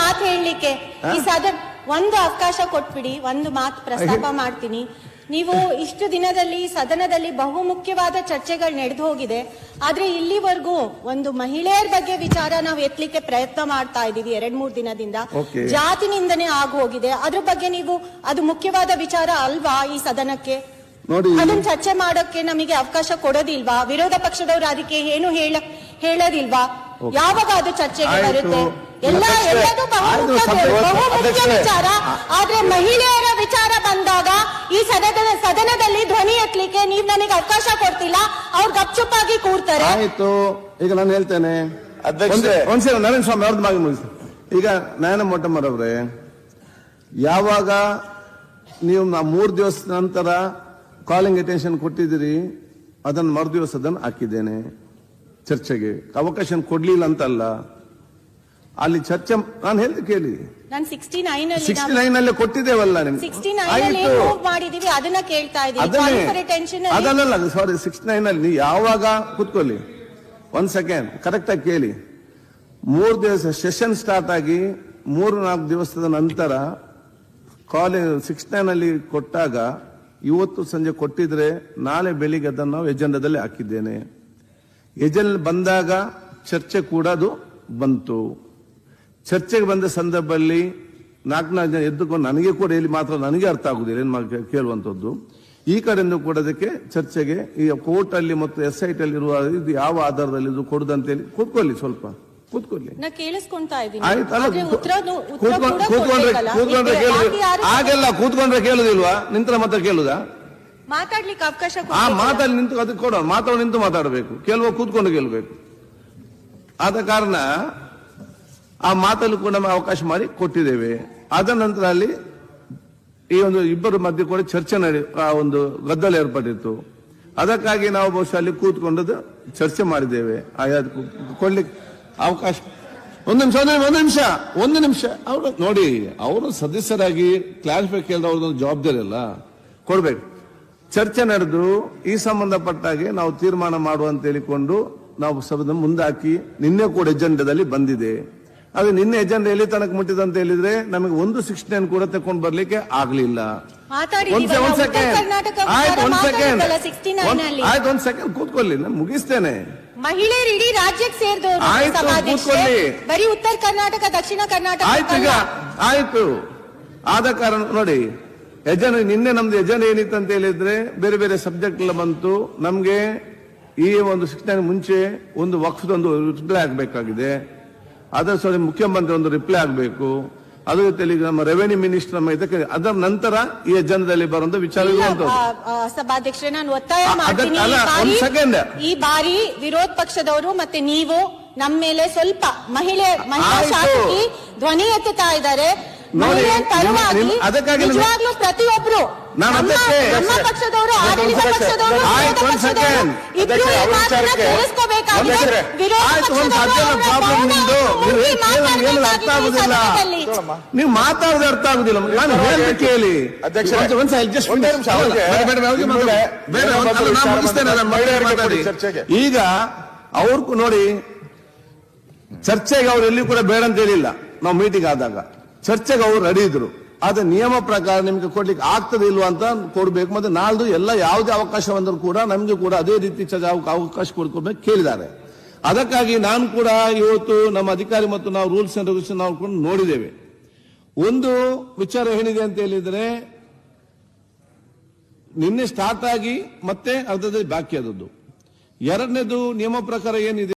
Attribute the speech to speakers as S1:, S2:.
S1: ಮಾತು ಹೇಳಲಿಕ್ಕೆ. ಈ ಸದನ ಒಂದು ಅವಕಾಶ ಕೊಟ್ಬಿಡಿ ಒಂದು ಮಾತು ಪ್ರಸ್ತಾಪ ಮಾಡ್ತೀನಿ. ನೀವು ಇಷ್ಟು ದಿನದಲ್ಲಿ ಸದನದಲ್ಲಿ ಬಹುಮುಖ್ಯವಾದ ಚರ್ಚೆಗಳು ನಡೆದು ಹೋಗಿದೆ. ಆದ್ರೆ ಇಲ್ಲಿವರೆಗೂ ಒಂದು ಮಹಿಳೆಯರ ಬಗ್ಗೆ ವಿಚಾರ ನಾವು ಎತ್ತಲಿಕ್ಕೆ ಪ್ರಯತ್ನ ಮಾಡ್ತಾ ಇದೀವಿ ಎರಡ್ ಮೂರ್ ದಿನದಿಂದ. ಜಾತಿನಿಂದನೇ ಆಗು ಹೋಗಿದೆ ಅದ್ರ ಬಗ್ಗೆ ನೀವು ಅದು ಮುಖ್ಯವಾದ ವಿಚಾರ ಅಲ್ವಾ ಈ ಸದನಕ್ಕೆ?
S2: ನೋಡಿ.
S1: ಅದನ್ನ ಚರ್ಚೆ ಮಾಡೋಕೆ ನಮಗೆ ಅವಕಾಶ ಕೊಡೋದಿಲ್ವಾ? ವಿರೋಧ ಪಕ್ಷದವರು ಅದಕ್ಕೆ ಏನು ಹೇಳ ಹೇಳೋದಿಲ್ವಾ? ಯಾವಾಗ ಅದು ಚರ್ಚೆಗೆ. ಬರುತ್ತೆ? ಎಲ್ಲ ಎಲ್ಲದೂ ಬಹುಮುಖ್ಯ. ವಿಚಾರ. ಆದ್ರೆ ಮಹಿಳೆಯರ ವಿಚಾರ ಬಂದಾಗ ಈ ಸದನದ ಸದನದಲ್ಲಿ ಧ್ವನಿ ಎತ್ತಲಿಕ್ಕೆ ನೀವ್ ನನಗೆ ಅವಕಾಶ ಕೊಡ್ತಿಲ್ಲ. ಅವ್ರು ಗಪ್ಚುಪ್ಪಾಗಿ ಕೂರ್ತಾರೆ.
S2: ಆಯ್ತು. ಈಗ ನಾನು ಹೇಳ್ತೇನೆ. ಒಂದ್ಸಲ ನರೇಂದ್ರ ಸ್ವಾಮಿ ಅವ್ರದ್ದು ಮಾಗಿ ಮುಗಿಸಿ ಈಗ ನಯನ ಮೊಟ್ಟಮ್ಮರವ್ರೆ ಯಾವಾಗ ನೀವು ಮೂರು ಮೂರ್ ದಿವಸ ನಂತರ ಕಾಲಿಂಗ್ ಅಟೆನ್ಷನ್ ಕೊಟ್ಟಿದ್ದೀರಿ ಅದನ್ನು ಮರುದಿವಸ ಅದನ್ನು ಹಾಕಿದ್ದೇನೆ ಚರ್ಚೆಗೆ. ಅವಕಾಶ ಕೊಡ್ಲಿಲ್ಲ ಅಂತಲ್ಲ. ಅಲ್ಲಿ ಚರ್ಚೆ ನಾನು ಹೇಳಿ ಕೇಳಿ.
S1: ಸಿಕ್ಸ್ಟಿ ನೈನ್ ಅಲ್ಲಿ
S2: ಕೊಟ್ಟಿದ್ದೇವಲ್ಲ
S1: ಸಿಕ್ಸ್ಟಿ
S2: ನಿಮ್ಗೆ.
S1: ನೈನ್ ಅಲ್ಲಿ
S2: ಆಯ್ತು.
S1: ಮಾಡಿದೀವಿ ಅದನ್ನ ಕೇಳ್ತಾ ಇದ್ದೀವಿ
S2: ಅದನ್ನೇ.
S1: ಫಾರ್ ಟೆನ್ಷನ್
S2: ಅದಲ್ಲ ಸಾರಿ ಸಿಕ್ಸ್ಟಿ ನೈನ್ ಅಲ್ಲಿ. ಯಾವಾಗ ಕೂತ್ಕೊಳ್ಳಿ. ಒಂದ್ ಸೆಕೆಂಡ್ ಕರೆಕ್ಟ್ ಆಗಿ ಕೇಳಿ. ಮೂರು ದಿವಸ ಸೆಷನ್ ಸ್ಟಾರ್ಟ್ ಆಗಿ ಮೂರು ನಾಲ್ಕು ದಿವಸದ ನಂತರ ಕಾಲೇಜ್ ಸಿಕ್ಸ್ ನೈನ್ ಅಲ್ಲಿ ಕೊಟ್ಟಾಗ ಇವತ್ತು ಸಂಜೆ ಕೊಟ್ಟಿದ್ರೆ ನಾಳೆ ಬೆಳಿಗ್ಗೆ ಅದನ್ನು ನಾವು ಎಜೆಂಡಾದಲ್ಲಿ ಹಾಕಿದ್ದೇನೆ. ಎಜೆಂಡ್ ಬಂದಾಗ ಚರ್ಚೆ ಕೂಡ ಅದು ಬಂತು. ಚರ್ಚೆಗೆ ಬಂದ ಸಂದರ್ಭದಲ್ಲಿ ನಾಲ್ಕು ನಾಲ್ಕು ಜನ ಎದ್ದುಕೊಂಡು ನನಗೆ ಕೂಡ ಇಲ್ಲಿ ಮಾತ್ರ ನನಗೆ ಅರ್ಥ ಆಗುದಿಲ್ಲ, ಏನು ಕೇಳುವಂಥದ್ದು ಈ ಕಡೆಯಿಂದ ಕೂಡ ಅದಕ್ಕೆ ಚರ್ಚೆಗೆ ಈ ಕೋರ್ಟ್ ಅಲ್ಲಿ ಮತ್ತು ಎಸ್ ಐ ಟಿ ಅಲ್ಲಿ ಇರುವ ಇದು ಯಾವ ಆಧಾರದಲ್ಲಿ ಇದು ಕೊಡುದಂತೇಳಿ ಕೂತ್ಕೊಳ್ಳಿ ಸ್ವಲ್ಪ. ಕೂತ್ಕೊಳ್ಳಿ.
S1: ನಾ ಕೇಳಿಸ್ಕೊಂತಾ ಇದ್ದೀನಿ. ಕೂಡ
S2: ಕೂತ್ಕೊಂಡ್ರೆ
S1: ಕೊಡ್ಬೇಕಲ್ಲ?
S2: ಕೂತ್ಕೊಂಡ್ರೆ
S1: ಈಗ
S2: ಕೇಳುದು
S1: ಬಾಕಿ ಯಾರು
S2: ಆಗೆಲ್ಲ ಕೂತ್ಕೊಂಡ್ರೆ ಕೇಳುದಿಲ್ವಾ? ನಿಂತರ ಮಾತ್ರ ಕೇಳುದಾ?
S1: ಮಾತಾಡ್ಲಿಕ್ಕೆ ಅವಕಾಶ
S2: ಆ? ಮಾತಲ್ಲಿ ನಿಂತು ಅದಕ್ಕೆ ಕೊಡೋಣ ಮಾತಾಡೋ ನಿಂತು ಮಾತಾಡಬೇಕು. ಕೇಳುವ ಕೂತ್ಕೊಂಡು ಕೇಳಬೇಕು. ಆದ ಕಾರಣ ಆ ಮಾತಲ್ಲೂ ಕೂಡ ನಾವು ಅವಕಾಶ ಮಾಡಿ ಕೊಟ್ಟಿದ್ದೇವೆ. ಅದ ನಂತರ ಅಲ್ಲಿ ಈ ಒಂದು ಇಬ್ಬರು ಮಧ್ಯೆ ಕೂಡ ಚರ್ಚೆ ನಡೆ ಆ ಒಂದು ಗದ್ದಲ ಏರ್ಪಟ್ಟಿತ್ತು. ಅದಕ್ಕಾಗಿ ನಾವು ಬಹುಶಃ ಅಲ್ಲಿ ಕೂತ್ಕೊಂಡದ್ದು ಚರ್ಚೆ ಮಾಡಿದ್ದೇವೆ. ಆಯಾ ಕೊಡ್ಲಿಕ್ಕೆ ಅವಕಾಶ. ಒಂದು ನಿಮಿಷ ಒಂದು ನಿಮಿಷ, ಒಂದು ನಿಮಿಷ ಅವರು ನೋಡಿ ಅವರು ಸದಸ್ಯರಾಗಿ ಕ್ಲಾರಿಫೈ ಕೇಳಿದ ಅವ್ರದ್ದು ಜವಾಬ್ದಾರಿ ಅಲ್ಲ. ಕೊಡ್ಬೇಕು. ಚರ್ಚೆ ನಡೆದು ಈ ಸಂಬಂಧಪಟ್ಟಾಗೆ ನಾವು ತೀರ್ಮಾನ ಮಾಡುವಂತ ಹೇಳಿಕೊಂಡು ನಾವು ಸಭೆ ಮುಂದಾಕಿ ನಿನ್ನೆ ಕೂಡ ಎಜೆಂಡದಲ್ಲಿ ಬಂದಿದೆ. ಅದು ನಿನ್ನೆ ಎಜೆಂಡ ಎಲ್ಲಿ ತನಕ ಮುಟ್ಟಿದೆ ಅಂತ ಹೇಳಿದ್ರೆ ನಮಗೆ ಒಂದು ಶಿಕ್ಷಣೆಯನ್ನು ನೈನ್ ಕೂಡ ತಕೊಂಡು ಬರ್ಲಿಕ್ಕೆ ಆಗ್ಲಿಲ್ಲ.
S1: ಮಾತಾಡಿದೀವಲ್ಲ,
S2: ಒಂದ್
S1: ಉತ್ತರ
S2: ಸೆಕೆಂಡ್
S1: ಕರ್ನಾಟಕ
S2: ಆಯ್ತು ಒಂದ್ ಸೆಕೆಂಡ್
S1: 69 ಅಲ್ಲಿ.
S2: ಆಯ್ತು ಒಂದ್ ಸೆಕೆಂಡ್ ಕೂತ್ಕೊಳ್ಳಿ ನಾನು ಮುಗಿಸ್ತೇನೆ.
S1: ಮಹಿಳೆಯರು ಇಡೀ ರಾಜ್ಯಕ್ಕೆ ಸೇರಿದವರು. ಬರೀ ಉತ್ತರ ಕರ್ನಾಟಕ ದಕ್ಷಿಣ ಕರ್ನಾಟಕ
S2: ಆಯ್ತು ಈಗ ಆಯ್ತು. ಆದ ಕಾರಣ ನೋಡಿ ಎಜೆಂಡ ನಿನ್ನೆ ನಮ್ದು ಎಜೆಂಡ ಏನಿತ್ತು ಅಂತ ಹೇಳಿದ್ರೆ ಬೇರೆ ಬೇರೆ ಸಬ್ಜೆಕ್ಟ್ ಎಲ್ಲ ಬಂತು. ನಮ್ಗೆ ಈ ಒಂದು ಶಿಕ್ಷಣ ಮುಂಚೆ ಒಂದು ವಕ್ಫದೊಂದು ರಿಪ್ಲೈ ಆಗಬೇಕಾಗಿದೆ. ಅದರ ಸರಿ ಮುಖ್ಯಮಂತ್ರಿ ಒಂದು ರಿಪ್ಲೈ ಆಗಬೇಕು. ಅದ್ರ ತಿಳಿದು ನಮ್ಮ ರೆವೆನ್ಯೂ ಮಿನಿಸ್ಟರ್ ನಮ್ಮ ಇದಕ್ಕೆ ಅದರ ನಂತರ ಈ ಜನದಲ್ಲಿ ಬರುವಂತ ವಿಚಾರ
S1: ಸಭಾಧ್ಯಕ್ಷರೇ ನಾನು ಒತ್ತಾಯ ಮಾಡ್ತೀನಿ. ಈ ಬಾರಿ- ಈ ಬಾರಿ ವಿರೋಧ ಪಕ್ಷದವರು ಮತ್ತೆ ನೀವು ನಮ್ಮ ಮೇಲೆ ಸ್ವಲ್ಪ ಮಹಿಳೆ ಮಹಿಳಾ
S2: ಆಯ್ತು.
S1: ಶಾಸಕಿ ಧ್ವನಿ ಎತ್ತುತ್ತಾ ಇದ್ದಾರೆ.
S2: ನೋಡಿ, ಅದಕ್ಕಾಗಿ ನಿಮ್ಮ-
S1: ನಿಜವಾಗ್ಲೂ ಪ್ರತಿಯೊಬ್ರು
S3: ನಾನು
S1: ನಮ್ಮ
S3: ಅದಕ್ಕೆ-
S1: ನಮ್ಮ ಪಕ್ಷದವರು ಆಡಳಿತ ಪಕ್ಷದವರು
S3: ಇಬ್ಬರು
S1: ವಿರೋಧ
S2: ಆಯ್ತು, ಒಂದ್
S1: ಪಕ್ಷದವರು
S2: second.
S1: ಇಬ್ರು ಈ
S3: ಅದಕ್ಕೆ ಅವ್ರ ವಿಚಾರಕ್ಕೆ-
S1: ಕೇಳಿಸ್ಕೋಬೇಕಾಗಿದೆ
S2: ಪ್ರಾಬ್ಲಮ್ ನಿಮ್ದು. ನೀವು ಅರ್ಥ ಆಗುದಿಲ್ಲ. ನೀವು ಮಾತಾಡೋದು ಅರ್ಥ ಆಗುದಿಲ್ಲ. ನಾನು ಹೇಳಿ ಕೇಳಿ. ಈಗ ಅವ್ರು ನೋಡಿ ಚರ್ಚೆಗೆ ಅವ್ರು ಎಲ್ಲಿ ಕೂಡ ಬೇಡ ಅಂತ ಹೇಳಿಲ್ಲ. ನಾವು ಮೀಟಿಂಗ್ ಆದಾಗ. ಚರ್ಚೆಗೆ ಅವ್ರು ರೆಡಿ ಇದ್ರು. ಆದ್ರೆ ನಿಯಮ ಪ್ರಕಾರ ನಿಮ್ಗೆ ಕೊಡ್ಲಿಕ್ಕೆ ಆಗ್ತದೆ ಇಲ್ವಾ ಅಂತ ಕೊಡ್ಬೇಕು. ಮತ್ತೆ ನಾಳ್ದು ಎಲ್ಲ ಯಾವುದೇ ಅವಕಾಶ ಬಂದರೂ ಕೂಡ ನಮಗೆ ಕೂಡ ಅದೇ ರೀತಿ ಅವಕಾಶ ಕೊಡ್ಕೊಬೇಕು ಕೇಳಿದ್ದಾರೆ. ಅದಕ್ಕಾಗಿ ನಾನು ಕೂಡ ಇವತ್ತು ನಮ್ಮ ಅಧಿಕಾರಿ ಮತ್ತು ನಾವು ರೂಲ್ಸ್ ಅಂಡ್ ರೆಗ್ಯುಲೇಷನ್ ನಾವು ಕೂಡ ನೋಡಿದ್ದೇವೆ. ಒಂದು ವಿಚಾರ ಏನಿದೆ ಅಂತ ಹೇಳಿದ್ರೆ, ನಿನ್ನೆ ಸ್ಟಾರ್ಟ್ ಆಗಿ ಮತ್ತೆ ಅರ್ಧದಲ್ಲಿ ಬಾಕಿ ಆದದ್ದು. ಎರಡನೇದು ನಿಯಮ ಪ್ರಕಾರ ಏನಿದೆ